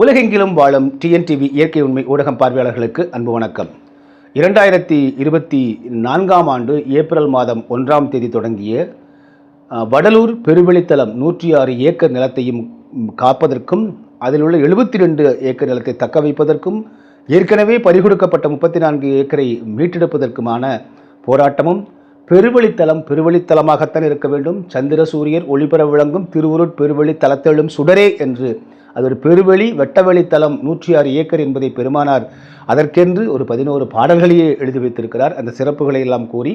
உலகெங்கிலும் வாழும் டிஎன்டிவி இயற்கை உண்மை ஊடகம் பார்வையாளர்களுக்கு அன்பு வணக்கம். இரண்டாயிரத்தி இருபத்தி நான்காம் ஆண்டு ஏப்ரல் மாதம் ஒன்றாம் தேதி தொடங்கிய வடலூர் பெருவெளித்தலம் நூற்றி ஆறு ஏக்கர் நிலத்தையும் காப்பதற்கும் அதில் உள்ள எழுபத்தி ரெண்டு ஏக்கர் நிலத்தை தக்க வைப்பதற்கும் ஏற்கனவே பறிகொடுக்கப்பட்ட முப்பத்தி நான்கு ஏக்கரை மீட்டெடுப்பதற்குமான போராட்டமும் பெருவழித்தலம் பெருவழித்தலமாகத்தான் இருக்க வேண்டும். சந்திர சூரியர் ஒளிபெற விளங்கும் திருவுருட் பெருவழி தலத்தெழும் சுடரே என்று அது ஒரு பெருவெளி வெட்டவெளி தலம் நூற்றி ஆறு ஏக்கர் என்பதை பெருமானார் அதற்கென்று ஒரு பதினோரு பாடல்களையே எழுதி வைத்திருக்கிறார். அந்த சிறப்புகளை எல்லாம் கூறி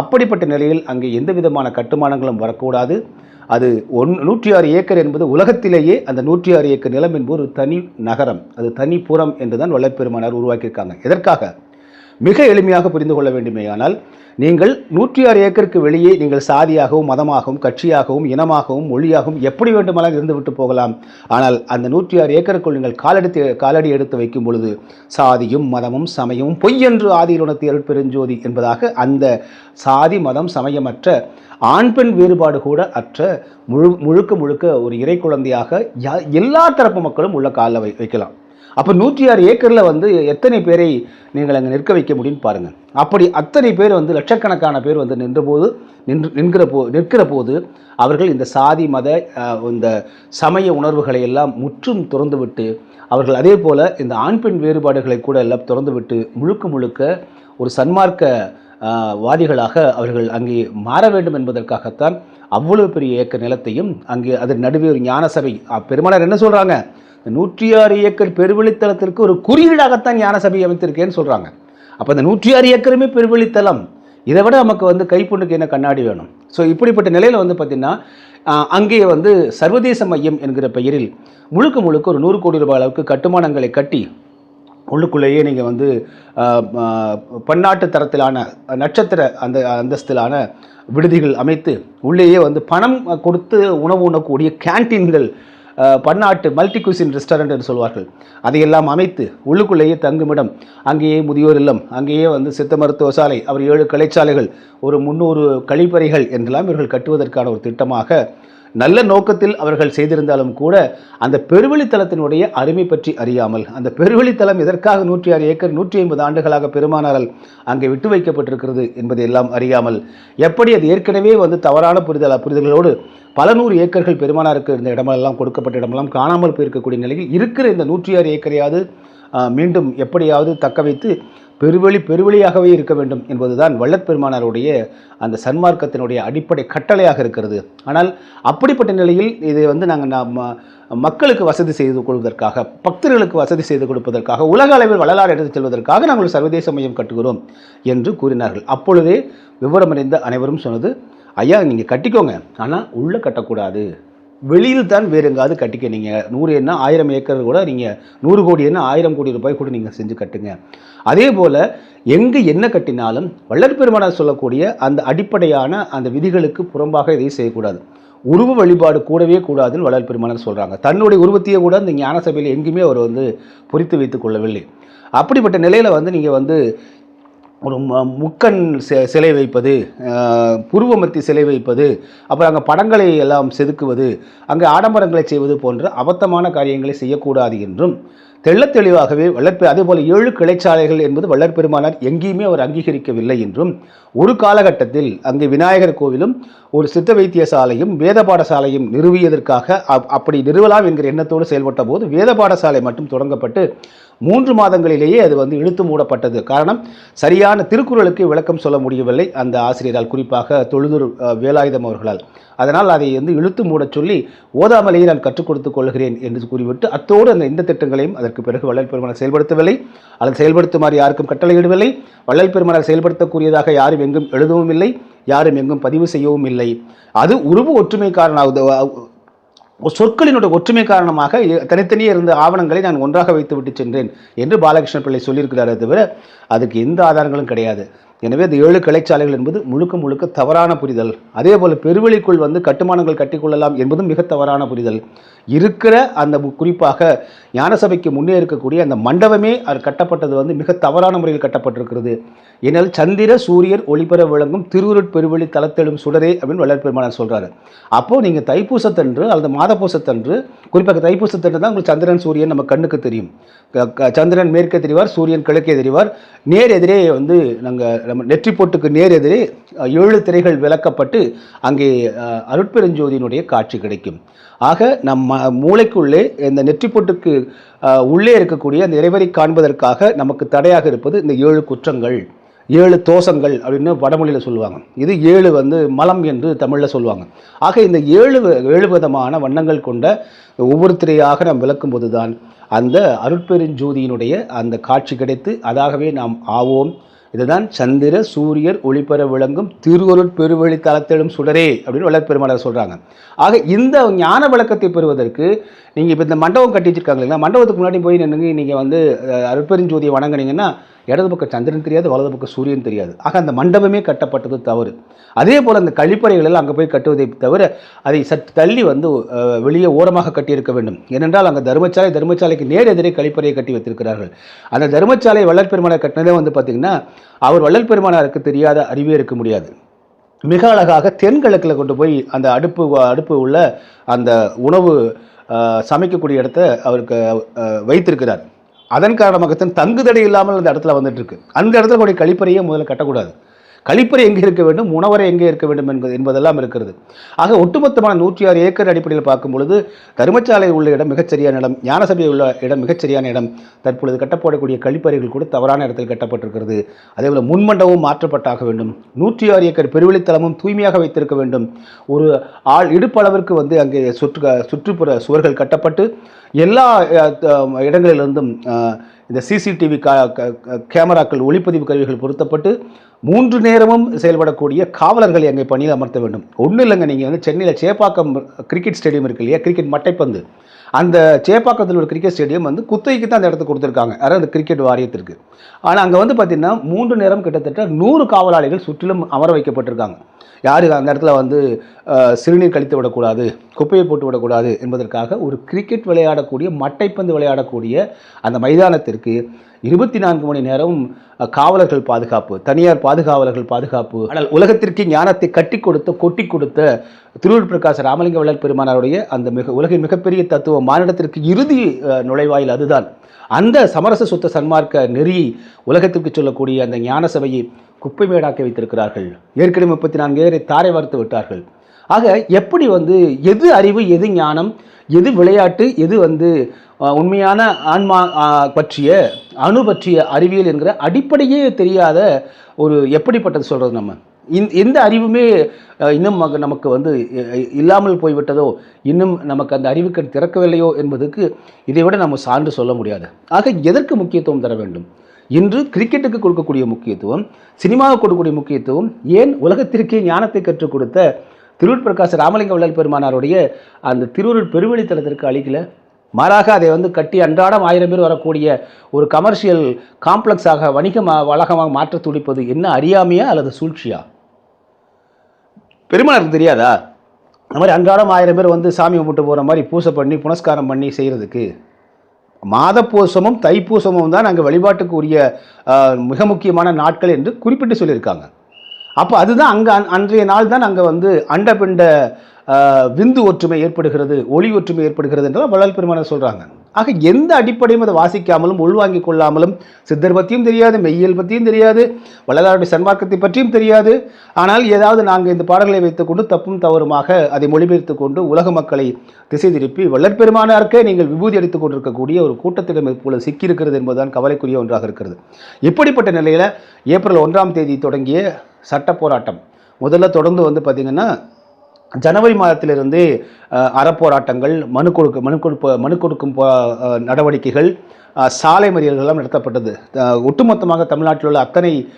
அப்படிப்பட்ட நிலையில் அங்கே எந்த விதமான கட்டுமானங்களும் வரக்கூடாது. அது ஒன் நூற்றி ஆறு ஏக்கர் என்பது உலகத்திலேயே அந்த நூற்றி ஆறு ஏக்கர் நிலம் என்பது ஒரு தனி நகரம். அது தனி புறம் என்றுதான் வல்லப்பெருமானார் உருவாக்கியிருக்காங்க. எதற்காக? மிக எளிமையாக புரிந்து கொள்ள வேண்டுமேயானால் நீங்கள் நூற்றி ஆறு ஏக்கருக்கு வெளியே நீங்கள் சாதியாகவும் மதமாகவும் கட்சியாகவும் இனமாகவும் மொழியாகவும் எப்படி வேண்டுமானால் இருந்துவிட்டு போகலாம். ஆனால் அந்த நூற்றி ஆறு ஏக்கருக்குள் நீங்கள் காலெடுத்து காலடி எடுத்து வைக்கும் பொழுது சாதியும் மதமும் சமயமும் பொய் என்று ஆதியில் உணர்த்தி பெருஞ்சோதி என்பதாக அந்த சாதி மதம் சமயமற்ற ஆண் பெண் வேறுபாடு கூட அற்ற முழு முழுக்க முழுக்க ஒரு இறை குழந்தையாக யா- எல்லா தரப்பு மக்களும் உள்ள காலில் வை வைக்கலாம். அப்போ நூற்றி ஆறு ஏக்கரில் வந்து எத்தனை பேரை நீங்கள் அங்கே நிற்க வைக்க முடியும்னு பாருங்கள் அப்படி அத்தனை பேர் வந்து லட்சக்கணக்கான பேர் வந்து நின்றபோது நின்று நின்கிற போ நிற்கிற போது அவர்கள் இந்த சாதி மத இந்த சமய உணர்வுகளை எல்லாம் முற்றும் திறந்துவிட்டு அவர்கள் அதே போல் இந்த ஆண் பெண் வேறுபாடுகளை கூட எல்லாம் திறந்துவிட்டு முழுக்க முழுக்க ஒரு சன்மார்க்க வாதிகளாக அவர்கள் அங்கே மாற வேண்டும் என்பதற்காகத்தான் அவ்வளவு பெரிய ஏக்கர் நிலத்தையும் அங்கே அதன் நடுவே ஒரு ஞான சபை பெருமானார் என்ன சொல்கிறாங்க இந்த நூற்றி ஆறு ஏக்கர் பெருவெளித்தலத்திற்கு ஒரு குறியீடாகத்தான் ஞான சபை அமைத்திருக்கேன்னு சொல்கிறாங்க அப்போ இந்த நூற்றி ஆறு ஏக்கருமே பெருவெளித்தலம் இதை விட நமக்கு வந்து கைப்புண்ணுக்கு என்ன கண்ணாடி வேணும்? ஸோ இப்படிப்பட்ட நிலையில் வந்து பார்த்திங்கன்னா அங்கே வந்து சர்வதேச மையம் என்கிற பெயரில் முழுக்க முழுக்க ஒரு நூறு கோடி ரூபாய் அளவுக்கு கட்டுமானங்களை கட்டி உள்ளுக்குள்ளேயே நீங்கள் வந்து பன்னாட்டு தரத்திலான நட்சத்திர அந்த அந்தஸ்திலான விடுதிகள் அமைத்து உள்ளேயே வந்து பணம் கொடுத்து உணவு உண்ணக்கூடிய கேன்டீன்கள் பன்னாட்டு மல்டி குசின் ரெஸ்டாரண்ட் என்று சொல்வார்கள். அதையெல்லாம் அமைத்து உள்ளுக்குள்ளேயே தங்குமிடம் அங்கேயே முதியோர் இல்லம் அங்கேயே வந்து சித்த மருத்துவ சாலை அவர் ஏழு கலைச்சாலைகள் ஒரு முந்நூறு கழிப்பறைகள் என்றெல்லாம் இவர்கள் கட்டுவதற்கான ஒரு திட்டமாக நல்ல நோக்கத்தில் அவர்கள் செய்திருந்தாலும் கூட அந்த பெருவெளித்தலத்தினுடைய அருமை பற்றி அறியாமல் அந்த பெருவெளித்தலம் எதற்காக நூற்றி ஆறு ஏக்கர் நூற்றி ஐம்பது ஆண்டுகளாக பெருமானாரால் அங்கே விட்டு வைக்கப்பட்டிருக்கிறது என்பதை எல்லாம் அறியாமல் எப்படி அது ஏற்கனவே வந்து தவறான புரிதல் புரிதல்களோடு பல நூறு ஏக்கர்கள் பெருமானாருக்கு இருந்த இடமெல்லாம் கொடுக்கப்பட்ட இடமெல்லாம் காணாமல் போயிருக்கக்கூடிய நிலையில் இருக்கிற இந்த நூற்றி ஆறு ஏக்கரையாவது மீண்டும் எப்படியாவது தக்க வைத்து பெருவெளி பெருவெளியாகவே இருக்க வேண்டும் என்பதுதான் வள்ளற்பெருமானாருடைய அந்த சன்மார்க்கத்தினுடைய அடிப்படை கட்டளையாக இருக்கிறது. ஆனால் அப்படிப்பட்ட நிலையில் இதை வந்து நாங்கள் நாம் மக்களுக்கு வசதி செய்து கொள்வதற்காக பக்தர்களுக்கு வசதி செய்து கொடுப்பதற்காக உலக அளவில் வள்ளலார் எடுத்துச் செல்வதற்காக நாங்கள் சர்வதேச மையம் கட்டுகிறோம் என்று கூறினார்கள். அப்பொழுதே விவரமறிந்த அனைவரும் சொன்னது ஐயா நீங்கள் கட்டிக்கோங்க. ஆனால் உள்ளே கட்டக்கூடாது. வெளியில் தான் வேறு எங்காவது கட்டிக்க. நீங்கள் நூறு என்ன ஆயிரம் ஏக்கர் கூட நீங்கள் நூறு கோடி என்ன ஆயிரம் கோடி ரூபாய் கூட நீங்கள் செஞ்சு கட்டுங்க. அதே போல் எங்கே என்ன கட்டினாலும் வள்ளற்பெருமானார் சொல்லக்கூடிய அந்த அடிப்படையான அந்த விதிகளுக்கு புறம்பாக இதை செய்யக்கூடாது. உருவ வழிபாடு கூடவே கூடாதுன்னு வளர் பெருமானார் சொல்கிறாங்க தன்னுடைய உருவத்தையே கூட இந்த ஞான சபையில் எங்கேயுமே அவர் வந்து பொறித்து வைத்துக் கொள்ளவில்லை. அப்படிப்பட்ட நிலையில் வந்து நீங்கள் வந்து ஒரு ம- சிலை வைப்பது புருவமத்தி சிலை வைப்பது அப்புறம் அங்கே படங்களை எல்லாம் செதுக்குவது அங்கே ஆடம்பரங்களை செய்வது போன்ற அபத்தமான காரியங்களை செய்யக்கூடாது என்றும் தெள்ள தெளிவாகவே வளர்ப்பு அதேபோல் ஏழு கிளைச்சாலைகள் என்பது வள்ளற்பெருமானார் எங்கேயுமே அவர் அங்கீகரிக்கவில்லை என்றும் ஒரு காலகட்டத்தில் அங்கே விநாயகர் கோவிலும் ஒரு சித்த வைத்திய சாலையும் வேத பாடசாலையும் நிறுவியதற்காக அப்- அப்படி நிறுவலாம் என்கிற எண்ணத்தோடு செயல்பட்ட போது வேத பாடசாலை மட்டும் தொடங்கப்பட்டு மூன்று மாதங்களிலேயே அது வந்து இழுத்து மூடப்பட்டது. காரணம் சரியான திருக்குறளுக்கு விளக்கம் சொல்ல முடியவில்லை. அந்த ஆசிரியரால் குறிப்பாக தொழுதூர் வேலாயுதம் அவர்களால். அதனால் அதை வந்து இழுத்து மூடச் சொல்லி ஓதாமலேயே நான் கற்றுக் கொடுத்துக் கொள்கிறேன் என்று கூறிவிட்டு அத்தோடு அந்த இந்த திட்டங்களையும் அதற்கு பிறகு வள்ளல் பெருமானார் செயல்படுத்தவில்லை. அல்லது செயல்படுத்துமாறு யாருக்கும் கட்டளையிடவில்லை. வள்ளல் பெருமானார் செயல்படுத்தக்கூடியதாக யாரும் எங்கும் எழுதவும் இல்லை யாரும் எங்கும் பதிவு செய்யவும் இல்லை அது உருவு ஒற்றுமை காரணம் சொற்களினுடைய ஒற்றுமை காரணமாக தனித்தனியே இருந்த ஆவணங்களை நான் ஒன்றாக வைத்து விட்டு சென்றேன் என்று பாலகிருஷ்ண பிள்ளை சொல்லியிருக்கிறாரே தவிர அதுக்கு எந்த ஆதாரங்களும் கிடையாது. எனவே அந்த ஏழு கிளைச்சாலைகள் என்பது முழுக்க முழுக்க தவறான புரிதல். அதே போல் பெருவெளிக்குள் வந்து கட்டுமானங்கள் கட்டிக்கொள்ளலாம் என்பதும் மிக தவறான புரிதல். இருக்கிற அந்த குறிப்பாக ஞானசபைக்கு முன்னே இருக்கக்கூடிய அந்த மண்டபமே அது கட்டப்பட்டது வந்து மிக தவறான முறையில் கட்டப்பட்டிருக்கிறது. ஏனால் சந்திர சூரியர் ஒளிபெற விளங்கும் திருவுருட்பெருவெளி பெருவெளி சுடரே அப்படின்னு வள்ளல் சொல்கிறாரு அப்போது நீங்கள் தைப்பூசத்தன்று அல்லது மாதப்பூசத்தன்று குறிப்பாக தைப்பூசத்தன்று தான் உங்களுக்கு சந்திரன் சூரியன் நம்ம கண்ணுக்கு தெரியும். க- சந்திரன் மேற்கே தெரிவார் சூரியன் கிழக்கே தெரிவார். நேர் எதிரே வந்து நாங்கள் நம்ம நெற்றி போட்டுக்கு நேர் எதிரே ஏழு திரைகள் விளக்கப்பட்டு அங்கே அருட்பெருஞ்சோதியினுடைய காட்சி கிடைக்கும். ஆக நம் ம- மூளைக்குள்ளே இந்த நெற்றிப்பொட்டுக்கு உள்ளே இருக்கக்கூடிய அந்த இறைவரை காண்பதற்காக நமக்கு தடையாக இருப்பது இந்த ஏழு குற்றங்கள் ஏழு தோஷங்கள் அப்படின்னு வடமொழியில் சொல்லுவாங்க. இது ஏழு வந்து மலம் என்று தமிழில் சொல்லுவாங்க. ஆக இந்த ஏழு ஏழு விதமான வண்ணங்கள் கொண்ட ஒவ்வொரு திரையாக நாம் விளக்கும்போது தான் அந்த அருட்பெருஞ்சோதியினுடைய அந்த காட்சி கிடைத்து அதாகவே நாம் ஆவோம். இதுதான் சந்திர சூரியர் ஒளிபெற விளங்கும் திருவருட் பெருவழி தளத்திலும் சுடரே அப்படின்னு வளர்ப்பெருமாளர் சொல்கிறாங்க ஆக இந்த ஞான விளக்கத்தை பெறுவதற்கு நீங்கள் இப்போ இந்த மண்டபம் கட்டி வச்சிருக்காங்க இல்லைங்களா? மண்டபத்துக்கு முன்னாடி போய் நின்று நீங்கள் வந்து அருட்பெருஞ்சோதியை வணங்குனீங்கன்னா இடது பக்கம் சந்திரன் தெரியாது வலது பக்கம் சூரியன் தெரியாது. ஆக அந்த மண்டபமே கட்டப்பட்டது தவறு. அதே போல் அந்த கழிப்பறைகளில் அங்கே போய் கட்டுவதை தவிர அதை சற்று தள்ளி வந்து வெளியே ஓரமாக கட்டியிருக்க வேண்டும். ஏனென்றால் அங்கே தர்மசாலை தர்மசாலைக்கு நேர் எதிரே கழிப்பறையை கட்டி வைத்திருக்கிறார்கள். அந்த தர்மசாலை வள்ளல் பெருமானார் கட்டினதே வந்து பார்த்திங்கன்னா அவர் வள்ளல் பெருமானாருக்கு தெரியாத அறிவே இருக்க முடியாது. மிக அழகாக தென்கிழக்கில் கொண்டு போய் அந்த அடுப்பு அடுப்பு உள்ள அந்த உணவு சமைக்கக்கூடிய இடத்த அவருக்கு வைத்திருக்கிறார். அதன் காரணமாகத்தான் தங்குதடை இல்லாமல் அந்த இடத்துல வந்துட்டு இருக்கு. அந்த இடத்துல கூடிய கழிப்பறையே முதல்ல கட்டக்கூடாது. கழிப்பறை எங்கே இருக்க வேண்டும் உணவரை எங்கே இருக்க வேண்டும் என்பது என்பதெல்லாம் இருக்கிறது. ஆக ஒட்டுமொத்தமான நூற்றி ஆறு ஏக்கர் அடிப்படையில் பார்க்கும் பொழுது தருமச்சாலை உள்ள இடம் மிகச்சரியான இடம் ஞானசபை உள்ள இடம் மிகச்சரியான இடம். தற்பொழுது கட்டப்படக்கூடிய கழிப்பறைகள் கூட தவறான இடத்தில் கட்டப்பட்டிருக்கிறது. அதேபோல் முன்மண்டபமும் மாற்றப்பட்டாக வேண்டும். நூற்றி ஆறு ஏக்கர் பெருவெளித்தளமும் தூய்மையாக வைத்திருக்க வேண்டும். ஒரு ஆள் இடுப்பளவிற்கு வந்து அங்கே சுற்று சுற்றுப்புற சுவர்கள் கட்டப்பட்டு எல்லா இடங்களிலிருந்தும் இந்த சிசிடிவி கா க- கேமராக்கள் ஒளிப்பதிவு கருவிகள் பொருத்தப்பட்டு மூன்று நேரமும் செயல்படக்கூடிய காவலர்களை அங்கே பணியில் அமர்த்த வேண்டும். ஒன்றும் இல்லைங்க நீங்கள் வந்து சென்னையில் சேப்பாக்கம் கிரிக்கெட் ஸ்டேடியம் இருக்கு இல்லையா? கிரிக்கெட் மட்டைப்பந்து. அந்த சேப்பாக்கத்தில் ஒரு கிரிக்கெட் ஸ்டேடியம் வந்து குத்தகைக்கு தான் அந்த இடத்த கொடுத்துருக்காங்க. அதாவது அந்த கிரிக்கெட் வாரியத்திற்கு. ஆனால் அங்கே வந்து பார்த்திங்கன்னா மூன்று நேரம் கிட்டத்தட்ட நூறு காவலாளிகள் சுற்றிலும் அமர வைக்கப்பட்டிருக்காங்க. யார் அந்த இடத்துல வந்து சிறுநீர் கழித்து விடக்கூடாது குப்பையை போட்டு விடக்கூடாது என்பதற்காக ஒரு கிரிக்கெட் விளையாடக்கூடிய மட்டைப்பந்து விளையாடக்கூடிய அந்த மைதானத்திற்கு இருபத்தி நான்கு மணி நேரம் காவலர்கள் பாதுகாப்பு தனியார் பாதுகாவலர்கள் பாதுகாப்பு ஆனால் உலகத்திற்கு ஞானத்தை கட்டி கொடுத்த கொட்டி கொடுத்த திருவள்ளுவர் பிரகாஷ் ராமலிங்க வள்ளல் பெருமானாருடைய அந்த மிக உலகின் மிகப்பெரிய தத்துவம் மாநிலத்திற்கு இறுதி நுழைவாயில் அதுதான். அந்த சமரச சுத்த சன்மார்க்க நெறி உலகத்திற்கு சொல்லக்கூடிய அந்த ஞான சபையை குப்பை மேடாக்கி வைத்திருக்கிறார்கள். ஏற்கனவே முப்பத்தி நான்கு பேரை தாரை வார்த்து விட்டார்கள். ஆக எப்படி வந்து எது அறிவு எது ஞானம் எது விளையாட்டு எது வந்து உண்மையான ஆன்மா பற்றிய அணு பற்றிய அறிவியல் என்கிற அடிப்படையே தெரியாத ஒரு எப்படிப்பட்டது சொல்கிறது நம்ம? இந் எந்த அறிவுமே இன்னும் நமக்கு- நமக்கு வந்து இல்லாமல் போய்விட்டதோ இன்னும் நமக்கு அந்த அறிவுக்கு திறக்கவில்லையோ என்பதுக்கு இதை விட நம்ம சான்று சொல்ல முடியாது. ஆக எதற்கு முக்கியத்துவம் தர வேண்டும்? இன்று கிரிக்கெட்டுக்கு கொடுக்கக்கூடிய முக்கியத்துவம் சினிமாவுக்கு கொடுக்கக்கூடிய முக்கியத்துவம் ஏன் உலகத்திற்கே ஞானத்தை கற்றுக் கொடுத்த திருவூர் பிரகாஷ் ராமலிங்க வள்ளல் பெருமானாருடைய அந்த திருவருள் பெருவெளித்தலத்திற்கு அளிக்கல? மாறாக அதை வந்து கட்டி அன்றாடம் ஆயிரம் பேர் வரக்கூடிய ஒரு கமர்ஷியல் காம்ப்ளெக்ஸாக வணிக வளகமாக மாற்ற துடிப்பது என்ன அறியாமையா அல்லது சூழ்ச்சியா? பெருமாளுக்கு தெரியாதா? அந்த மாதிரி அன்றாடம் ஆயிரம் பேர் வந்து சாமி கும்பிட்டு போகிற மாதிரி பூசை பண்ணி புனஸ்காரம் பண்ணி செய்கிறதுக்கு மாதப்பூசமும் தைப்பூசமும் தான் அங்கே வழிபாட்டுக்கு உரிய மிக முக்கியமான நாட்கள் என்று குறிப்பிட்டு சொல்லியிருக்காங்க. அப்போ அதுதான் அங்கே அன்றைய நாள் தான் அங்கே வந்து அண்டபிண்ட விந்து ஒற்றுமை ஏற்படுகிறது ஒளி ஒற்றுமை ஏற்படுகிறது என்றெல்லாம் வள்ளல் பெருமானார் சொல்கிறாங்க ஆக எந்த அடிப்படையும் அதை வாசிக்காமலும் உள்வாங்கி கொள்ளாமலும் சித்தர் பற்றியும் தெரியாது மெய்யியல் பற்றியும் தெரியாது வள்ளலாருடைய சன்மார்க்கத்தை பற்றியும் தெரியாது. ஆனால் ஏதாவது நாங்கள் இந்த பாடல்களை வைத்துக்கொண்டு தப்பும் தவறுமாக அதை மொழிபெயர்த்து கொண்டு உலக மக்களை திசை திருப்பி வள்ளற்பெருமானாருக்கே நீங்கள் விபூதி அடித்துக் கொண்டிருக்கக்கூடிய ஒரு கூட்டத்திடம் போல சிக்கியிருக்கிறது என்பதுதான் கவலைக்குரிய ஒன்றாக இருக்கிறது. இப்படிப்பட்ட நிலையில் ஏப்ரல் ஒன்றாம் தேதி தொடங்கிய சட்ட போராட்டம். முதல்ல தொடர்ந்து வந்து பார்த்திங்கன்னா ஜனவரி மாதத்திலிருந்து அறப்போராட்டங்கள் மனு கொடுக்க மனு கொடுப்ப மனு கொடுக்கும் போ- நடவடிக்கைகள் சாலை மறியல்களெல்லாம் நடத்தப்பட்டது. ஒட்டுமொத்தமாக தமிழ்நாட்டில் உள்ள அத்தனை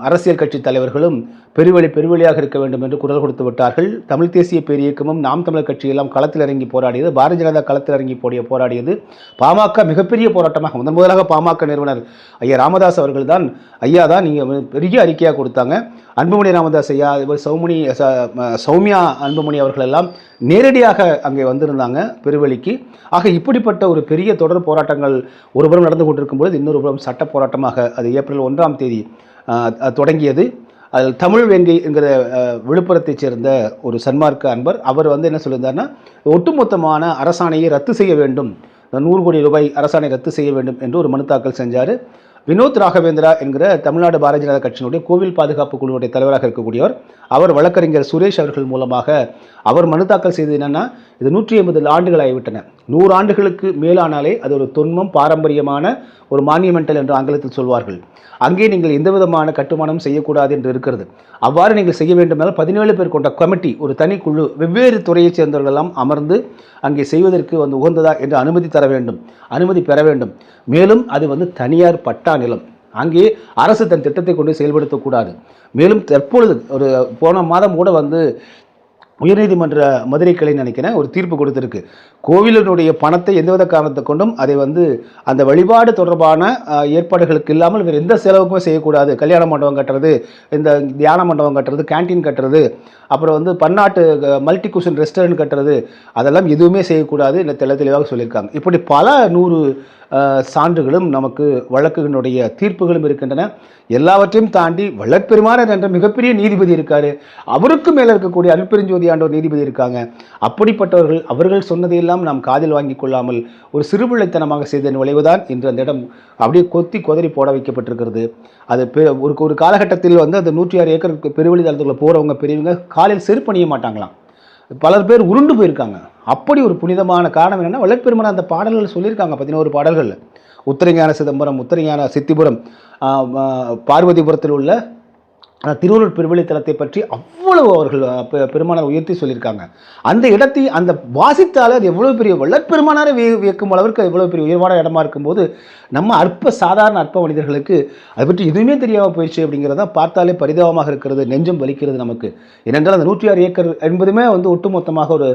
அரசியல் கட்சி தலைவர்களும் பெருவழி பெருவழியாக இருக்க வேண்டும் என்று குரல் கொடுத்து விட்டார்கள். தமிழ் தேசிய பேரியக்கமும் நாம் தமிழர் கட்சியெல்லாம் களத்தில் இறங்கி போராடியது பாரதிய ஜனதா களத்தில் இறங்கி போடிய போராடியது. பாமக மிகப்பெரிய போராட்டமாக முதன் முதலாக பாமக நிறுவனர் ஐயா ராமதாஸ் அவர்கள் தான் ஐயா தான் நீங்கள் பெரிய அறிக்கையாக கொடுத்தாங்க. அன்புமணி ராமதாஸ் ஐயா இவர் சௌமணி ச- சௌமியா அன்புமணி அவர்கள் எல்லாம் நேரடியாக அங்கே வந்திருந்தாங்க பெருவெளிக்கு ஆக இப்படிப்பட்ட ஒரு பெரிய தொடர் போராட்டங்கள் ஒருபுறம் நடந்து கொண்டிருக்கும் பொழுது இன்னொரு புறம் சட்ட போராட்டமாக அது ஏப்ரல் ஒன்றாம் தேதி தொடங்கியது. அதில் தமிழ் வெங்கை என்கிற விழுப்புரத்தைச் சேர்ந்த ஒரு சன்மார்க்க அன்பர் அவர் வந்து என்ன சொல்லியிருந்தார்னா ஒட்டுமொத்தமான அரசாணையை ரத்து செய்ய வேண்டும். நூறு கோடி ரூபாய் அரசாணை ரத்து செய்ய வேண்டும் என்று ஒரு மனு தாக்கல் செஞ்சார். வினோத் ராகவேந்திரா என்கிற தமிழ்நாடு பாரதிய ஜனதா கட்சியினுடைய கோவில் பாதுகாப்பு குழுவுடைய தலைவராக இருக்கக்கூடியவர் அவர் வழக்கறிஞர் சுரேஷ் அவர்கள் மூலமாக அவர் மனு தாக்கல் செய்தது என்னென்னா இது நூற்றி ஐம்பது ஆண்டுகள் ஆகிவிட்டன நூறு ஆண்டுகளுக்கு மேலானாலே அது ஒரு தொன்மம் பாரம்பரியமான ஒரு மானியமெண்டல் என்று ஆங்கிலத்தில் சொல்வார்கள். அங்கே நீங்கள் எந்த விதமான கட்டுமானம் செய்யக்கூடாது என்று இருக்கிறது. அவ்வாறு நீங்கள் செய்ய வேண்டுமென்றால் பதினேழு பேர் கொண்ட கமிட்டி ஒரு தனி குழு வெவ்வேறு துறையைச் சேர்ந்தவர்களெல்லாம் அமர்ந்து அங்கே செய்வதற்கு வந்து உகந்ததா என்று அனுமதி தர வேண்டும். அனுமதி பெற வேண்டும். மேலும் அது வந்து தனியார் பட்டா நிலம். அங்கே அரசு தன் திட்டத்தை கொண்டு செயல்படுத்தக்கூடாது. மேலும் தற்பொழுது ஒரு போன மாதம் கூட வந்து உயர்நீதிமன்ற மதுரை கிளை நினைக்கிறேன். ஒரு தீர்ப்பு கொடுத்துருக்கு. கோவிலினுடைய பணத்தை எந்தவித காரணத்தை கொண்டும் அதை வந்து அந்த வழிபாடு தொடர்பான ஏற்பாடுகளுக்கு இல்லாமல் வேறு எந்த செலவுக்குமே செய்யக்கூடாது. கல்யாண மண்டபம் கட்டுறது இந்த தியான மண்டபம் கட்டுறது கேண்டீன் கட்டுறது அப்புறம் வந்து பன்னாட்டு மல்டி குஷன் ரெஸ்டாரண்ட் கட்டுறது அதெல்லாம் எதுவுமே செய்யக்கூடாது என்ன தெள்ள தெளிவாக சொல்லியிருக்காங்க. இப்படி பல நூறு சான்றுகளும் நமக்கு வழக்குகளுடைய தீர்ப்புகளும் இருக்கின்றன. எல்லாவற்றையும் தாண்டி வழக்கெருமானர் என்ற மிகப்பெரிய நீதிபதி இருக்கார். அவருக்கு மேலே இருக்கக்கூடிய அருட்பெருஞ்சோதி ஆண்டவர் நீதிபதி இருக்காங்க. அப்படிப்பட்டவர்கள் அவர்கள் சொன்னதையெல்லாம் நாம் காதில் வாங்கி கொள்ளாமல் ஒரு சிறுபிள்ளைத்தனமாக செய்ததன் விளைவுதான் இன்று அந்த இடம். அப்படியே கொத்தி கொதறி போட வைக்கப்பட்டிருக்கிறது. அது ஒரு ஒரு காலகட்டத்தில் வந்து அந்த நூற்றி ஆறு ஏக்கர் பெருவெளி தளத்துக்குள்ள போகிறவங்க பெரியவங்க காலையில் செருப்பணிய மாட்டாங்களாம். பலர் பேர் உருண்டு போயிருக்காங்க. அப்படி ஒரு புனிதமான காரணம் என்னென்னா வள்ளற்பெருமான் அந்த பாடல்கள் சொல்லியிருக்காங்க பதினோரு பாடல்கள் உத்தரஞான சிதம்பரம் உத்தரஞான சித்திபுரம் பார்வதிபுரத்தில் உள்ள திருவள்ளூர் பெருவெளி பற்றி அவ்வளவு அவர்கள் பெருமானார் உயர்த்தி சொல்லியிருக்காங்க. அந்த இடத்தை அந்த வாசித்தால் அது எவ்வளோ பெரிய வல்லற்பெருமானாரை விய வியக்கும் அளவிற்கு எவ்வளோ பெரிய உயர்வான இடமா இருக்கும்போது நம்ம அற்ப சாதாரண அற்ப மனிதர்களுக்கு அதை பற்றி எதுவுமே தெரியாமல் போயிடுச்சு அப்படிங்கிறத பார்த்தாலே பரிதாபமாக இருக்கிறது நெஞ்சம் வலிக்கிறது நமக்கு. ஏனென்றால் அந்த நூற்றி ஆறு ஏக்கர் என்பதுமே வந்து ஒட்டுமொத்தமாக ஒரு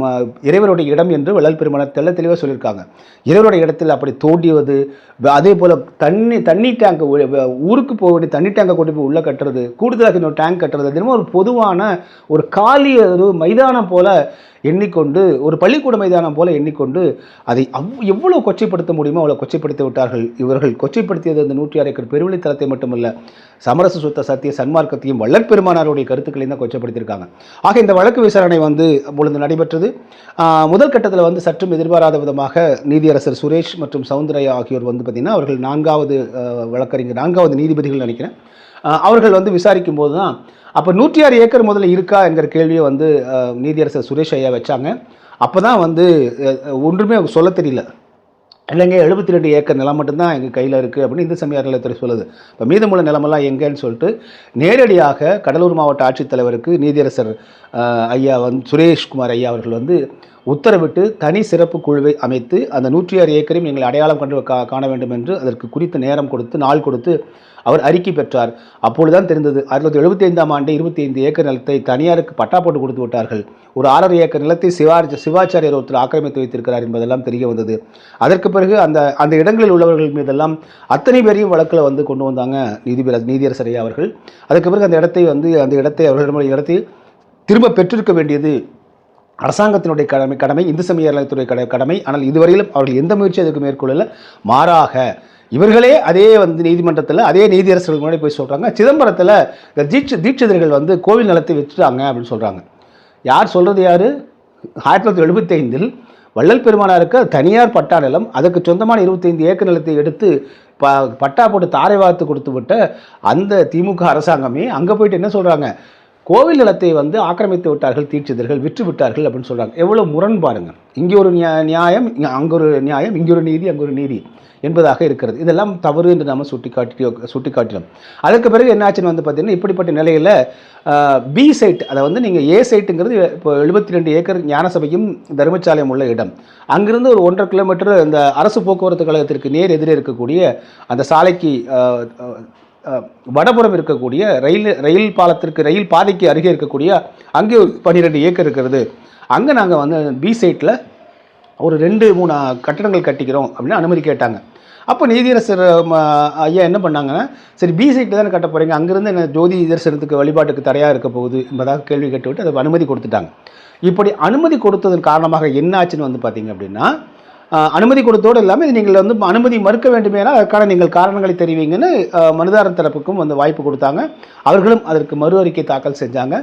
ம- இறைவனுடைய இடம் என்று வள்ளல் பெருமானார் தெள்ள தெளிவாக சொல்லியிருக்காங்க. இறைவனுடைய இடத்தில் அப்படி தோண்டியது அதே போல் தண்ணி தண்ணி டேங்க் ஊருக்கு போக வேண்டிய தண்ணி டேங்கை கொண்டு போய் உள்ள கட்டுறது கூடுதலாக இன்னொரு டேங்க் கட்டுறது தினமும் ஒரு பொதுவான ஒரு காலி ஒரு மைதானம் போல எண்ணிக்கொண்டு ஒரு பள்ளிக்கூட மைதானம் போல எண்ணிக்கொண்டு அதை அவ் எவ்வளோ கொச்சைப்படுத்த முடியுமோ அவ்வளோ கொச்சைப்படுத்தி விட்டார்கள். இவர்கள் கொச்சைப்படுத்தியது அந்த நூற்றி ஆறு ஏக்கர் பெருவெளி தளத்தை மட்டுமல்ல சமரச சுத்த சத்திய சன்மார்க்கத்தையும் வள்ளற்பெருமானாருடைய கருத்துக்களையும் தான் கொச்சைப்படுத்தியிருக்காங்க. ஆக இந்த வழக்கு விசாரணை வந்து பொழுது நடைபெற்றது. முதல் கட்டத்தில் வந்து சற்றும் எதிர்பாராத விதமாக நீதியரசர் சுரேஷ் மற்றும் சவுந்தரயா ஆகியோர் வந்து பார்த்திங்கன்னா அவர்கள் நான்காவது வழக்கறிஞர் நான்காவது நீதிபதிகள் நினைக்கிறேன். அவர்கள் வந்து விசாரிக்கும் போது தான் அப்போ நூற்றி ஆறு ஏக்கர் முதல்ல இருக்கா என்கிற கேள்வியை வந்து நீதியரசர் சுரேஷ் ஐயா வச்சாங்க. அப்போ தான் வந்து ஒன்றுமே அவங்க சொல்ல தெரியல. இல்லைங்க எழுபத்தி ரெண்டு ஏக்கர் நிலம் மட்டும்தான் எங்கள் கையில் இருக்குது அப்படின்னு இந்து சமய அறநிலையத்துறை சொல்லுது. இப்போ மீதமுள்ள நிலமெல்லாம் எங்கேன்னு சொல்லிட்டு நேரடியாக கடலூர் மாவட்ட ஆட்சித்தலைவருக்கு நீதியரசர் ஐயா வந்து சுரேஷ்குமார் ஐயா அவர்கள் வந்து உத்தரவிட்டு தனி சிறப்பு குழுவை அமைத்து அந்த நூற்றி ஆறு ஏக்கரையும் எங்களை அடையாளம் கண்டு கா காண வேண்டும் என்று அதற்கு குறித்த நேரம் கொடுத்து நாள் கொடுத்து அவர் அறிக்கை பெற்றார். அப்பொழுதுதான் தெரிந்தது ஆயிரத்தி தொள்ளாயிரத்தி எழுபத்தி ஐந்தாம் ஆண்டு இருபத்தி ஐந்து ஏக்கர் நிலத்தை தனியாருக்கு பட்டா போட்டு கொடுத்து விட்டார்கள். ஒரு ஆறரை ஏக்கர் நிலத்தை சிவாஜ் சிவாச்சாரியர் ஒருத்தர் ஆக்கிரமித்து வைத்திருக்கிறார் என்பதெல்லாம் தெரிய வந்தது. அதற்கு பிறகு அந்த அந்த இடங்களில் உள்ளவர்கள் மீதெல்லாம் அத்தனை பேரையும் வழக்கில் வந்து கொண்டு வந்தாங்க நீதிபதி நீதியரசரையா அவர்கள். அதுக்கு பிறகு அந்த இடத்தை வந்து அந்த இடத்தை அவர்களிடம் இடத்தை திரும்ப பெற்றிருக்க வேண்டியது அரசாங்கத்தினுடைய கடமை கடமை இந்து சமய அறநிலையத்துறை கடமை. ஆனால் இதுவரையிலும் அவர்கள் எந்த முயற்சியும் அதுக்கு மேற்கொள்ளல. மாறாக இவர்களே அதே வந்து நீதிமன்றத்தில் அதே நீதியரசர்கள் முன்னாடி போய் சொல்கிறாங்க சிதம்பரத்தில் இந்த தீட்ச தீட்சிதர்கள் வந்து கோவில் நிலத்தை விற்றுட்டாங்க அப்படின்னு சொல்கிறாங்க யார் சொல்கிறது யார்? ஆயிரத்தி தொள்ளாயிரத்தி எழுபத்தைந்தில் வள்ளல் பெருமானாருக்கு தனியார் பட்டா நிலம் அதுக்கு சொந்தமான இருபத்தைந்து ஏக்கர் நிலத்தை எடுத்து ப பட்டா போட்டு தாரை வார்த்து கொடுத்து விட்ட அந்த திமுக அரசாங்கமே அங்கே போயிட்டு என்ன சொல்கிறாங்க கோவில் நிலத்தை வந்து ஆக்கிரமித்து விட்டார்கள் தீட்சிதர்கள் விற்று விட்டார்கள் அப்படின்னு சொல்கிறாங்க எவ்வளோ முரண் பாருங்கள் இங்கே ஒரு நியா- நியாயம் அங்கே ஒரு நியாயம் இங்கே ஒரு நீதி அங்கே ஒரு நீதி. என்பதாக இருக்கிறது. இதெல்லாம் தவறு என்று நாம் சுட்டிக்காட்டி சுட்டிக்காட்டினோம். அதற்கு பிறகு என்னாச்சுன்னு வந்து பார்த்தீங்கன்னா இப்படிப்பட்ட நிலையில் பி சைட் அதை வந்து நீங்கள் ஏ சைட்டுங்கிறது இப்போ எழுபத்தி ரெண்டு ஏக்கர் ஞானசபையும் தர்மசாலையும் உள்ள இடம். அங்கிருந்து ஒரு ஒன்றரை கிலோமீட்டர் இந்த அரசு போக்குவரத்து கழகத்திற்கு நேர் எதிரே இருக்கக்கூடிய அந்த சாலைக்கு வடபுறம் இருக்கக்கூடிய ரயில் ரயில் பாலத்திற்கு ரயில் பாதைக்கு அருகே இருக்கக்கூடிய அங்கே பன்னிரெண்டு ஏக்கர் இருக்கிறது. அங்கே நாங்கள் வந்து பி சைட்டில் ஒரு ரெண்டு மூணு கட்டடங்கள் கட்டிக்கிறோம் அப்படின்னு அனுமதி கேட்டாங்க. அப்போ நீதியரசர் ஐயா என்ன பண்ணாங்கன்னா சரி பி சைட்டில் தானே கட்ட போகிறீங்க அங்கேருந்து என்ன ஜோதி தரிசனத்துக்கு வழிபாட்டுக்கு தடையாக இருக்க போகுது என்பதாக கேள்வி கேட்டுவிட்டு அதை அனுமதி கொடுத்துட்டாங்க. இப்படி அனுமதி கொடுத்ததன் காரணமாக என்ன ஆச்சுன்னு வந்து பார்த்தீங்க அப்படின்னா அனுமதி கொடுத்தோடு இல்லாமல் இது நீங்கள் வந்து அனுமதி மறுக்க வேண்டுமேனால் அதற்கான நீங்கள் காரணங்களை தெரிவிங்கன்னு மனுதாரன் மனுதாரர் தரப்புக்கும் வந்து வாய்ப்பு கொடுத்தாங்க. அவர்களும் அதற்கு மறு அறிக்கை தாக்கல் செஞ்சாங்க.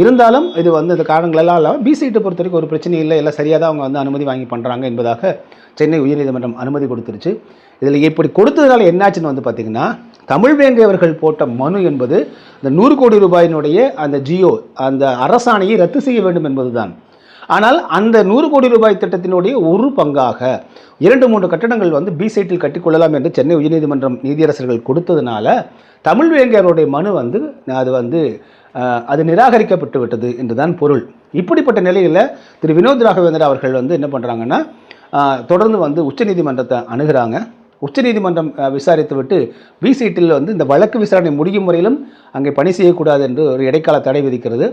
இருந்தாலும் இது வந்து இந்த காரணங்களெல்லாம் இல்லாமல் பி பொறுத்த வரைக்கும் ஒரு பிரச்சனை இல்லை. எல்லாம் சரியாக தான் அவங்க வந்து அனுமதி வாங்கி பண்ணுறாங்க என்பதாக சென்னை உயர்நீதிமன்றம் அனுமதி கொடுத்துருச்சு. இதில் இப்படி கொடுத்ததுனால என்னாச்சுன்னு வந்து பார்த்திங்கன்னா தமிழ் வேங்கையவர்கள் போட்ட மனு என்பது இந்த நூறு கோடி ரூபாயினுடைய அந்த ஜியோ அந்த அரசாணையை ரத்து செய்ய வேண்டும் என்பதுதான். ஆனால் அந்த நூறு கோடி ரூபாய் திட்டத்தினுடைய ஒரு பங்காக இரண்டு மூன்று கட்டடங்கள் வந்து பி சைட்டில் கட்டிக்கொள்ளலாம் என்று சென்னை உயர்நீதிமன்றம் நீதியரசர்கள் கொடுத்ததுனால தமிழ் வேங்கையருடைய மனு வந்து அது வந்து அது நிராகரிக்கப்பட்டு விட்டது என்றுதான் பொருள். இப்படிப்பட்ட நிலையில் திரு வினோத் ராகவேந்தர் அவர்கள் வந்து என்ன பண்ணுறாங்கன்னா தொடர்ந்து வந்து உச்சநீதிமன்றத்தை அணுகிறாங்க. உச்சநீதிமன்றம் விசாரித்துவிட்டு விசிட்டில் வந்து இந்த வழக்கு விசாரணை முடியும் வரையிலும் அங்கே பணி செய்யக்கூடாது என்று ஒரு இடைக்கால தடை விதிக்கிறது.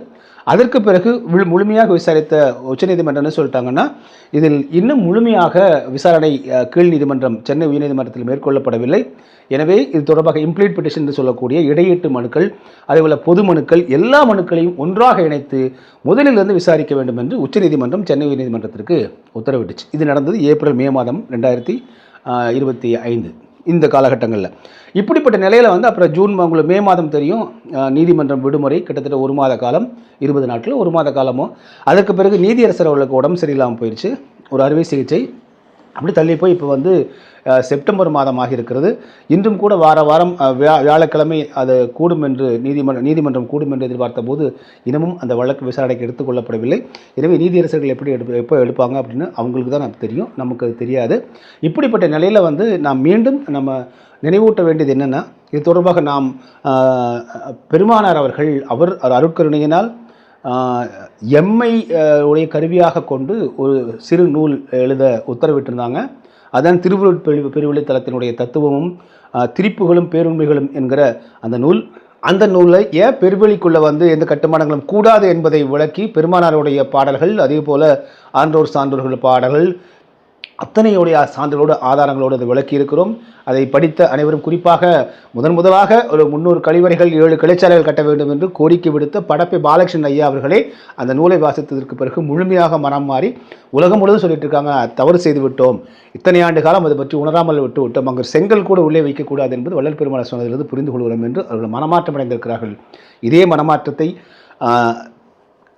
அதற்கு பிறகு முழுமையாக விசாரித்த உச்சநீதிமன்றம் என்ன சொல்லிட்டாங்கன்னா இதில் இன்னும் முழுமையாக விசாரணை கீழ் நீதிமன்றம் சென்னை உயர்நீதிமன்றத்தில் மேற்கொள்ளப்படவில்லை. எனவே இது தொடர்பாக இம்ப்ளீட் பெட்டிஷன் என்று சொல்லக்கூடிய இடையீட்டு மனுக்கள் அதேபோல் பொது மனுக்கள் எல்லா மனுக்களையும் ஒன்றாக இணைத்து முதலிலிருந்து விசாரிக்க வேண்டும் என்று உச்சநீதிமன்றம் சென்னை உயர்நீதிமன்றத்திற்கு உத்தரவிட்டுச்சு. இது நடந்தது ஏப்ரல் மே மாதம் ரெண்டாயிரத்தி இருபத்தி ஐந்து இந்த காலகட்டங்களில். இப்படிப்பட்ட நிலையில் வந்து அப்புறம் ஜூன் உங்களுக்கு மே மாதம் தெரியும். நீதிமன்றம் விடுமுறை கிட்டத்தட்ட ஒரு மாத காலம் இருபது நாட்கள் ஒரு மாத காலமோ. அதற்கு பிறகு நீதியரசர் அவர்களுக்கு உடம்பு சரியில்லாமல் போயிடுச்சு ஒரு அறுவை சிகிச்சை அப்படி தள்ளி போய் இப்போ வந்து செப்டம்பர் மாதமாக இருக்கிறது இன்றும் கூட வார வாரம் வியா வியாழக்கிழமை அது கூடும் என்று நீதிமன்ற நீதிமன்றம் கூடும் என்று எதிர்பார்த்த போது இன்னமும் அந்த வழக்கு விசாரணைக்கு எடுத்துக்கொள்ளப்படவில்லை எனவே நீதியரசர்கள் எப்படி எடு எப்போ எடுப்பாங்க அப்படின்னு அவங்களுக்கு தான் நமக்கு தெரியும். நமக்கு அது தெரியாது. இப்படிப்பட்ட நிலையில் வந்து நாம் மீண்டும் நம்ம நினைவூட்ட வேண்டியது என்னென்னா இது தொடர்பாக நாம் பெருமானார் அவர்கள் அவர் அருட்கருணையினால் எம்ஐ எம்மை உடைய கருவியாக கொண்டு ஒரு சிறு நூல் எழுத உத்தரவிட்டிருந்தாங்க. அதான் திருவள்ளுவர் பெரு பெருவழித்தலத்தினுடைய தத்துவமும் திருப்புகளும் திரிப்புகளும் பேருண்மைகளும் என்கிற அந்த நூல். அந்த நூலை ஏன் பெருவெளிக்குள்ளே வந்து எந்த கட்டுமானங்களும் கூடாது என்பதை விளக்கி பெருமானாருடைய பாடல்கள் அதே போல் ஆன்றோர் சான்றோர்கள் பாடல்கள் அத்தனையுடைய சான்றுகளோடு ஆதாரங்களோடு அதை விளக்கி இருக்கிறோம் அதை படித்த அனைவரும் குறிப்பாக முதன் முதலாக ஒரு முன்னூறு கழிவறைகள் ஏழு கிளைச்சாலைகள் கட்ட வேண்டும் என்று கோரிக்கை விடுத்த படப்பை பாலகிருஷ்ணன் ஐயா அவர்களே அந்த நூலை வாசித்ததற்கு பிறகு முழுமையாக மனம் மாறி உலகம் முழுவதும் சொல்லிட்டு இருக்காங்க தவறு செய்து விட்டோம். இத்தனை ஆண்டு காலம் அதை பற்றி உணராமல் விட்டு விட்டோம். அங்கு செங்கல் கூட உள்ளே வைக்கக்கூடாது என்பது வள்ளல் பெருமாள் சொன்னதிலிருந்து புரிந்து கொள்கிறோம் என்று அவர்கள் மனமாற்றம் அடைந்திருக்கிறார்கள். இதே மனமாற்றத்தை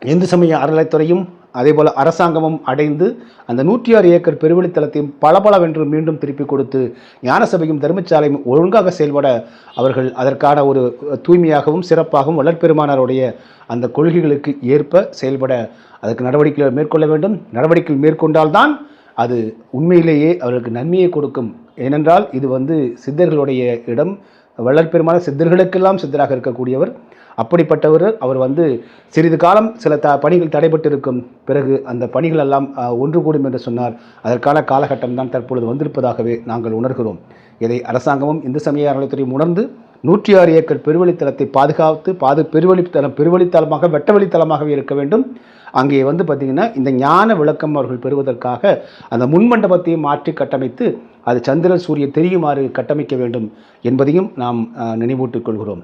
இந்து சமய அறநிலைத்துறையும் அதேபோல் அரசாங்கமும் அடைந்து அந்த நூற்றி ஆறு ஏக்கர் பெருவெளித்தலத்தையும் பளபளவென்று மீண்டும் திருப்பி கொடுத்து ஞானசபையும் தர்மசாலையும் ஒழுங்காக செயல்பட அவர்கள் அதற்கான ஒரு தூய்மையாகவும் சிறப்பாகவும் வளர்ப்பெருமானாருடைய அந்த கொள்கைகளுக்கு ஏற்ப செயல்பட அதற்கு நடவடிக்கைகள் மேற்கொள்ள வேண்டும். நடவடிக்கை மேற்கொண்டால்தான் அது உண்மையிலேயே அவர்களுக்கு நன்மையை கொடுக்கும். ஏனென்றால் இது வந்து சித்தர்களுடைய இடம். வள்ளற்பெருமான சித்தர்களுக்கெல்லாம் சித்தராக இருக்கக்கூடியவர். அப்படிப்பட்டவர் அவர் வந்து சிறிது காலம் சில த பணிகள் தடைபட்டு இருக்கும் பிறகு அந்த பணிகள் எல்லாம் ஒன்று கூடும் என்று சொன்னார். அதற்கான காலகட்டம் தான் தற்பொழுது வந்திருப்பதாகவே நாங்கள் உணர்கிறோம். இதை அரசாங்கமும் இந்து சமய அறநிலைத்துறையும் உணர்ந்து நூற்றி ஆறு ஏக்கர் பெருவழித்தலத்தை பாதுகாத்து பாது பெருவழித்தலம் பெருவழித்தலமாக வெட்டவழித்தலமாகவே இருக்க வேண்டும். அங்கே வந்து பார்த்திங்கன்னா இந்த ஞான விளக்கம் அவர்கள் பெறுவதற்காக அந்த முன்மண்டபத்தையும் மாற்றி கட்டமைத்து அது சந்திரன் சூரிய தெரியுமாறு கட்டமைக்க வேண்டும் என்பதையும் நாம் நினைவூட்டிக் கொள்கிறோம்.